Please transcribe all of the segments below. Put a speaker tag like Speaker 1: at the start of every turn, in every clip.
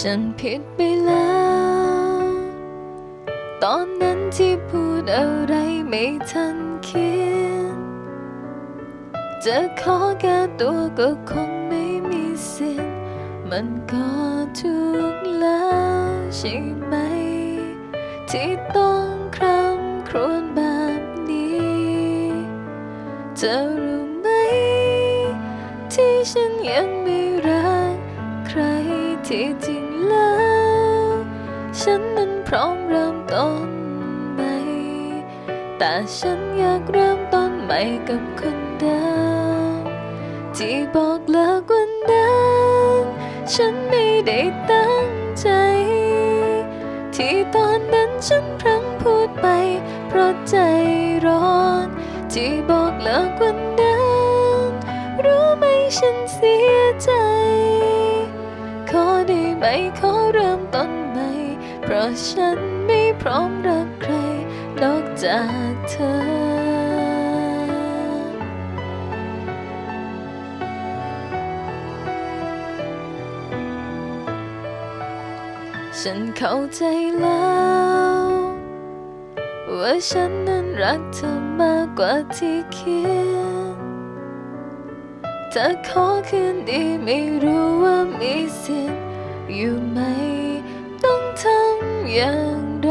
Speaker 1: ฉันผิดไปแล้ว ตอนนั้นที่พูดอะไรไม่ทันคิด จะขอแก้ตัวก็คงไม่มีสิทธิ์ มันก็ถูกแล้วใช่ไหม ที่ต้องครำครวญแบบนี้จะรู้ไหม ที่ฉันยังไม่รักใครที่จริง ฉันนั้นพร้อมเริ่มต้นใหม่ แต่ฉันอยากเริ่มต้นใหม่กับคนเดิมที่บอกเลิกวันนั้นฉันไม่ได้ตั้งใจ ที่ตอนนั้นฉันพลั้งพูดไป เพราะใจร้อน ที่บอกเลิกวันนั้นรู้ไหมฉันเสียใจ ขอได้ไหมขอเริ่มต้น ราะฉันไม่พร้อมรักใครนอกจากเธอฉันเข้าใจแล้ว ว่าฉันนั้นรักเธอมากกว่าที่คิดจะขอคืนดีไม่รู้ว่ามีสิทธิ์อยู่ไหม อย่างไร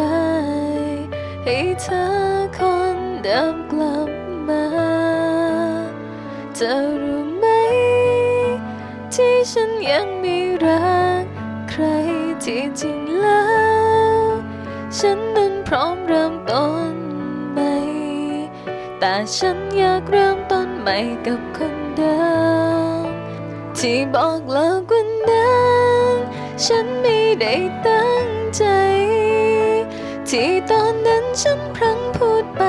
Speaker 1: ให้เธอคนเดิมกลับมาจะรู้ไหม ที่ฉันยังไม่รักใครที่จริงแล้ว ฉันนั้นพร้อมเริ่มต้นใหม่ แต่ฉันอยากเริ่มต้นใหม่กับคนเดิมที่บอกเลิกวันนั้นฉันไม่ได้ตั้งใจ ที่ตอนนั้นฉันพลั้งพูดไป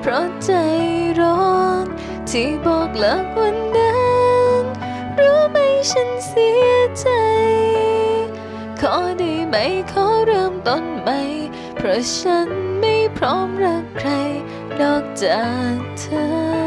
Speaker 1: เพราะใจร้อน ที่บอกเลิกวันนั้น รู้ไหมฉันเสียใจ ขอได้ไหมขอเริ่มต้นใหม่ เพราะฉันไม่พร้อมรักใคร นอกจากเธอ